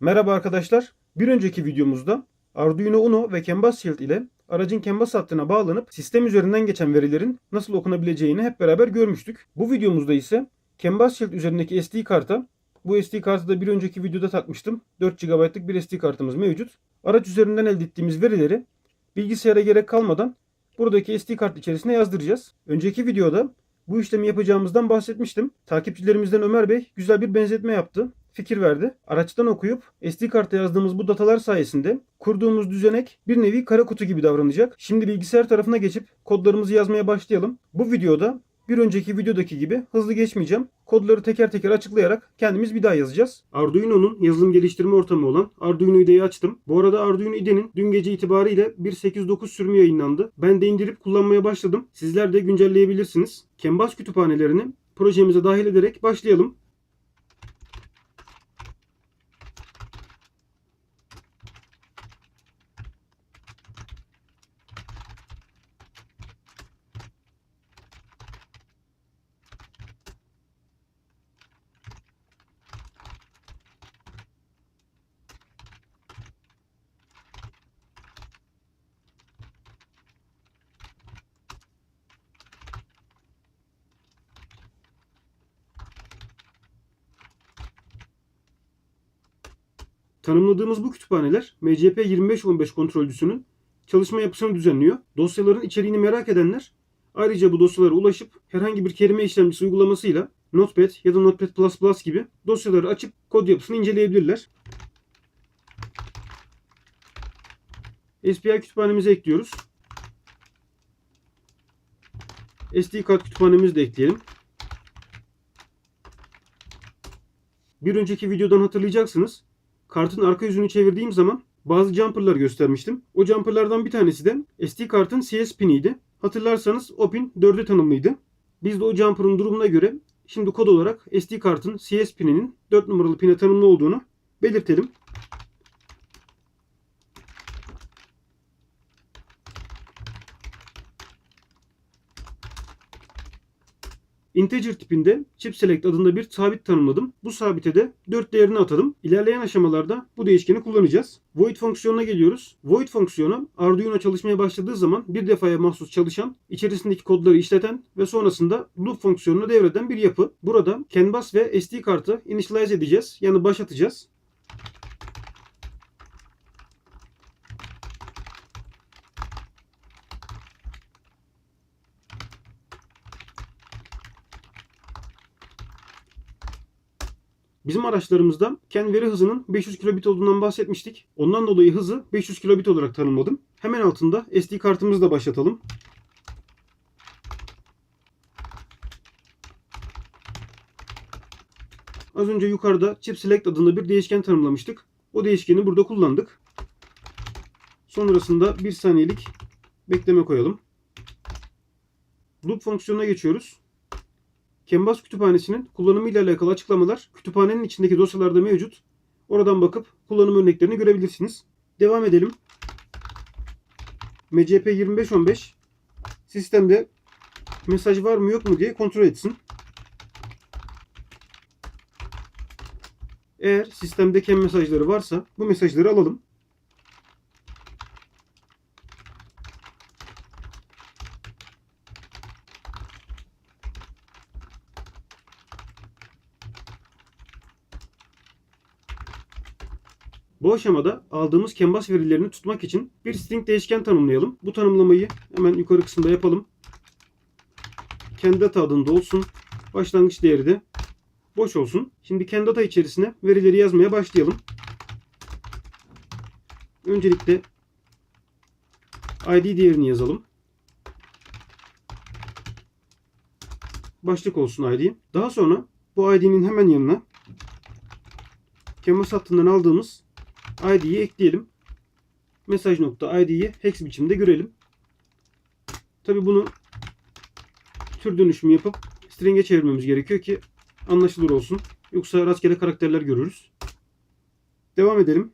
Merhaba arkadaşlar. Bir önceki videomuzda Arduino Uno ve CAN bus Shield ile aracın CAN bus hattına bağlanıp sistem üzerinden geçen verilerin nasıl okunabileceğini hep beraber görmüştük. Bu videomuzda ise CAN bus Shield üzerindeki SD karta bu SD kartı da bir önceki videoda takmıştım. 4 GB'lık bir SD kartımız mevcut. Araç üzerinden elde ettiğimiz verileri bilgisayara gerek kalmadan buradaki SD kart içerisine yazdıracağız. Önceki videoda bu işlemi yapacağımızdan bahsetmiştim. Takipçilerimizden Ömer Bey güzel bir benzetme yaptı. Fikir verdi. Araçtan okuyup SD karta yazdığımız bu datalar sayesinde kurduğumuz düzenek bir nevi kara kutu gibi davranacak. Şimdi bilgisayar tarafına geçip kodlarımızı yazmaya başlayalım. Bu videoda bir önceki videodaki gibi hızlı geçmeyeceğim. Kodları teker teker açıklayarak kendimiz bir daha yazacağız. Arduino'nun yazılım geliştirme ortamı olan Arduino IDE'yi açtım. Bu arada Arduino IDE'nin dün gece itibariyle 1.8.9 sürümü yayınlandı. Ben de indirip kullanmaya başladım. Sizler de güncelleyebilirsiniz. CAN bus kütüphanelerini projemize dahil ederek başlayalım. Tanımladığımız bu kütüphaneler MCP 2515 kontrolcüsünün çalışma yapısını düzenliyor. Dosyaların içeriğini merak edenler ayrıca bu dosyalara ulaşıp herhangi bir kelime işlemcisi uygulamasıyla Notepad ya da Notepad++ gibi dosyaları açıp kod yapısını inceleyebilirler. SPI kütüphanemize ekliyoruz. SD kart kütüphanemizi de ekleyelim. Bir önceki videodan hatırlayacaksınız. Kartın arka yüzünü çevirdiğim zaman bazı jumper'lar göstermiştim. O jumper'lardan bir tanesi de SD kartın CS piniydi. Hatırlarsanız o pin 4'e tanımlıydı. Biz de o jumper'ın durumuna göre şimdi kod olarak SD kartın CS pininin 4 numaralı pine tanımlı olduğunu belirtelim. Integer tipinde chip select adında bir sabit tanımladım. Bu sabite de 4 değerini atadım. İlerleyen aşamalarda bu değişkeni kullanacağız. Void fonksiyonuna geliyoruz. Void fonksiyonu Arduino çalışmaya başladığı zaman bir defaya mahsus çalışan, içerisindeki kodları işleten ve sonrasında loop fonksiyonunu devreden bir yapı. Burada CAN bus ve SD kartı initialize edeceğiz. Yani başlatacağız. Bizim araçlarımızda CAN veri hızının 500 kilobit olduğundan bahsetmiştik. Ondan dolayı hızı 500 kilobit olarak tanımladım. Hemen altında SD kartımızı da başlatalım. Az önce yukarıda chip select adında bir değişken tanımlamıştık. O değişkeni burada kullandık. Sonrasında 1 saniyelik bekleme koyalım. Loop fonksiyonuna geçiyoruz. CAN bus kütüphanesinin kullanımı ile alakalı açıklamalar kütüphanenin içindeki dosyalarda mevcut. Oradan bakıp kullanım örneklerini görebilirsiniz. Devam edelim. MCP 2515 sistemde mesaj var mı yok mu diye kontrol etsin. Eğer sistemde CAN mesajları varsa bu mesajları alalım. Bu aşamada aldığımız CAN bus verilerini tutmak için bir string değişken tanımlayalım. Bu tanımlamayı hemen yukarı kısımda yapalım. CAN data adında olsun. Başlangıç değeri de boş olsun. Şimdi CAN data içerisine verileri yazmaya başlayalım. Öncelikle ID değerini yazalım. Başlık olsun ID. Daha sonra bu ID'nin hemen yanına Canvas hattından aldığımız ID'yi ekleyelim. Mesaj nokta ID'yi hex biçimde görelim. Tabi bunu tür dönüşümü yapıp string'e çevirmemiz gerekiyor ki anlaşılır olsun. Yoksa rastgele karakterler görürüz. Devam edelim.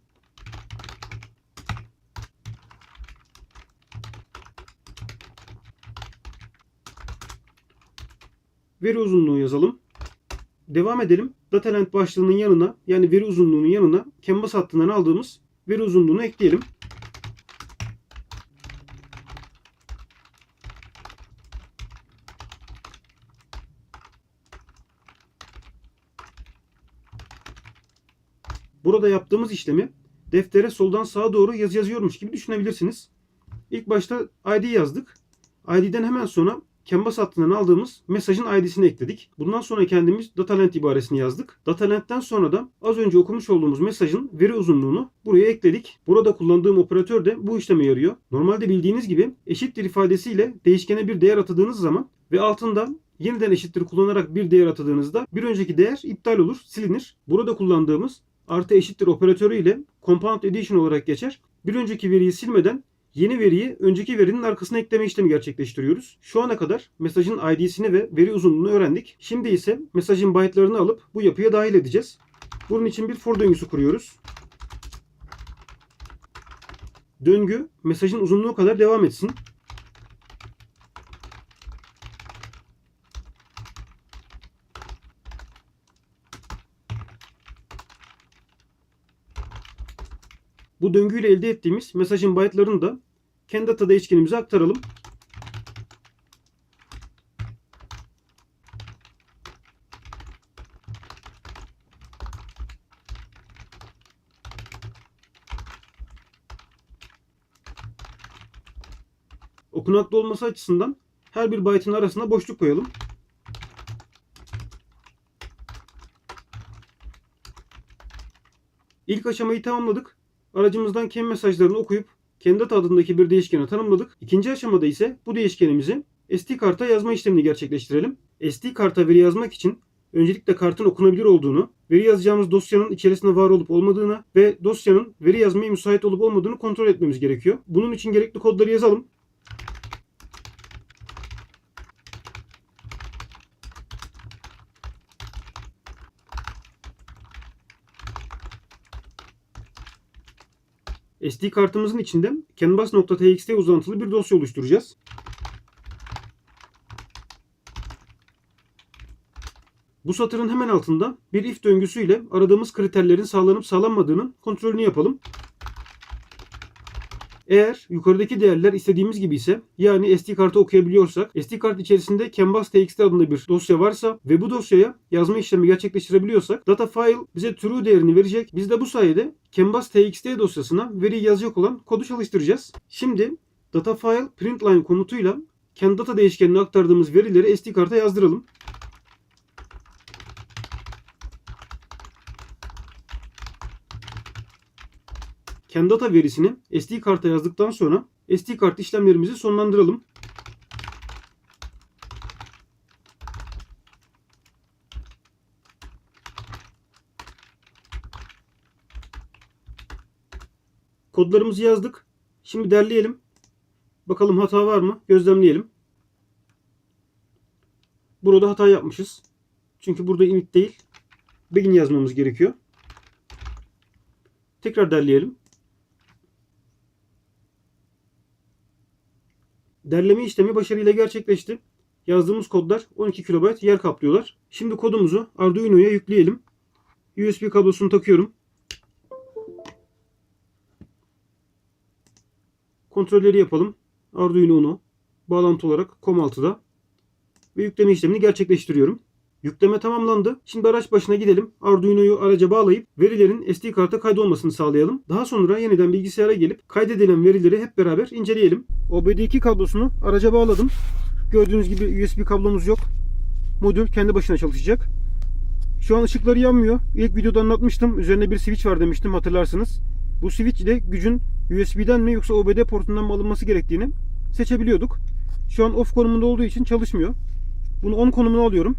Veri uzunluğu yazalım. Devam edelim. Data length başlığının yanına yani veri uzunluğunun yanına Canvas hattından aldığımız veri uzunluğunu ekleyelim. Burada yaptığımız işlemi deftere soldan sağa doğru yazı yazıyormuş gibi düşünebilirsiniz. İlk başta ID yazdık. ID'den hemen sonra Canvas hattından aldığımız mesajın ID'sini ekledik. Bundan sonra kendimiz datalength ibaresini yazdık. Datalength'ten sonra da az önce okumuş olduğumuz mesajın veri uzunluğunu buraya ekledik. Burada kullandığım operatör de bu işleme yarıyor. Normalde bildiğiniz gibi eşittir ifadesiyle değişkene bir değer atadığınız zaman ve altında yeniden eşittir kullanarak bir değer atadığınızda bir önceki değer iptal olur, silinir. Burada kullandığımız artı eşittir operatörü ile compound addition olarak geçer. Bir önceki veriyi silmeden yeni veriyi önceki verinin arkasına ekleme işlemi gerçekleştiriyoruz. Şu ana kadar mesajın ID'sini ve veri uzunluğunu öğrendik. Şimdi ise mesajın byte'larını alıp bu yapıya dahil edeceğiz. Bunun için bir for döngüsü kuruyoruz. Döngü mesajın uzunluğu kadar devam etsin. Bu döngüyle elde ettiğimiz mesajın byte'larını da kendi data değişkenimize aktaralım. Okunaklı olması açısından her bir byte'ın arasına boşluk koyalım. İlk aşamayı tamamladık. Aracımızdan kendi mesajlarını okuyup kendi adındaki bir değişkeni tanımladık. İkinci aşamada ise bu değişkenimizi SD karta yazma işlemini gerçekleştirelim. SD karta veri yazmak için öncelikle kartın okunabilir olduğunu, veri yazacağımız dosyanın içerisinde var olup olmadığını ve dosyanın veri yazmaya müsait olup olmadığını kontrol etmemiz gerekiyor. Bunun için gerekli kodları yazalım. SD kartımızın içinde canvas.txt uzantılı bir dosya oluşturacağız. Bu satırın hemen altında bir if döngüsüyle aradığımız kriterlerin sağlanıp sağlanmadığının kontrolünü yapalım. Eğer yukarıdaki değerler istediğimiz gibi ise yani SD kartı okuyabiliyorsak SD kart içerisinde canvas.txt adında bir dosya varsa ve bu dosyaya yazma işlemi gerçekleştirebiliyorsak data file bize true değerini verecek. Biz de bu sayede canvas.txt dosyasına veri yazacak olan kodu çalıştıracağız. Şimdi data file println komutuyla kendi data değişkenine aktardığımız verileri SD karta yazdıralım. Kendi data verisini SD karta yazdıktan sonra SD kart işlemlerimizi sonlandıralım. Kodlarımızı yazdık. Şimdi derleyelim. Bakalım hata var mı? Gözlemleyelim. Burada hata yapmışız. Çünkü burada init değil. Begin yazmamız gerekiyor. Tekrar derleyelim. Derleme işlemi başarıyla gerçekleşti. Yazdığımız kodlar 12 KB yer kaplıyorlar. Şimdi kodumuzu Arduino'ya yükleyelim. USB kablosunu takıyorum. Kontrolleri yapalım. Arduino bağlantı olarak COM6'da ve yükleme işlemini gerçekleştiriyorum. Yükleme tamamlandı. Şimdi araç başına gidelim. Arduino'yu araca bağlayıp verilerin SD karta kaydolmasını sağlayalım. Daha sonra yeniden bilgisayara gelip kaydedilen verileri hep beraber inceleyelim. OBD2 kablosunu araca bağladım. Gördüğünüz gibi USB kablomuz yok. Modül kendi başına çalışacak. Şu an ışıkları yanmıyor. İlk videoda anlatmıştım. Üzerinde bir switch var demiştim hatırlarsınız. Bu switch ile gücün USB'den mi yoksa OBD portundan mı alınması gerektiğini seçebiliyorduk. Şu an off konumunda olduğu için çalışmıyor. Bunu on konumuna alıyorum.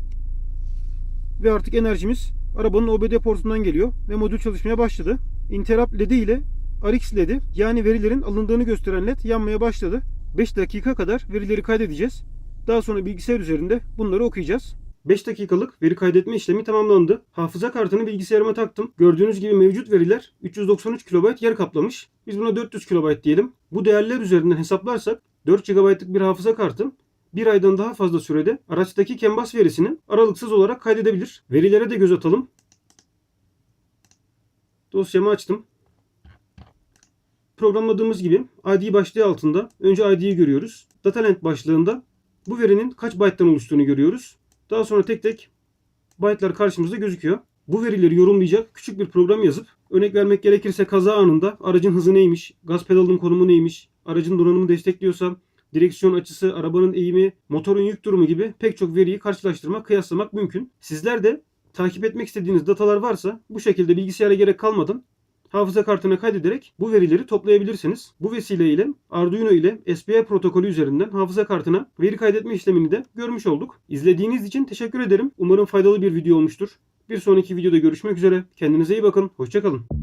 Ve artık enerjimiz arabanın OBD portundan geliyor ve modül çalışmaya başladı. Interrupt LED'i ile RX LED'i yani verilerin alındığını gösteren LED yanmaya başladı. 5 dakika kadar verileri kaydedeceğiz. Daha sonra bilgisayar üzerinde bunları okuyacağız. 5 dakikalık veri kaydetme işlemi tamamlandı. Hafıza kartını bilgisayarıma taktım. Gördüğünüz gibi mevcut veriler 393 KB yer kaplamış. Biz buna 400 KB diyelim. Bu değerler üzerinden hesaplarsak 4 GB'lık bir hafıza kartı bir aydan daha fazla sürede araçtaki bus verisini aralıksız olarak kaydedebilir. Verilere de göz atalım. Dosyamı açtım. Programladığımız gibi ID başlığı altında önce ID'yi görüyoruz. Datalength başlığında bu verinin kaç byte'tan oluştuğunu görüyoruz. Daha sonra tek tek byte'lar karşımızda gözüküyor. Bu verileri yorumlayacak küçük bir program yazıp örnek vermek gerekirse kaza anında aracın hızı neymiş, gaz pedalının konumu neymiş, aracın donanımı destekliyorsa direksiyon açısı, arabanın eğimi, motorun yük durumu gibi pek çok veriyi karşılaştırmak, kıyaslamak mümkün. Sizler de takip etmek istediğiniz datalar varsa bu şekilde bilgisayara gerek kalmadan hafıza kartına kaydederek bu verileri toplayabilirsiniz. Bu vesileyle Arduino ile SPI protokolü üzerinden hafıza kartına veri kaydetme işlemini de görmüş olduk. İzlediğiniz için teşekkür ederim. Umarım faydalı bir video olmuştur. Bir sonraki videoda görüşmek üzere. Kendinize iyi bakın. Hoşçakalın.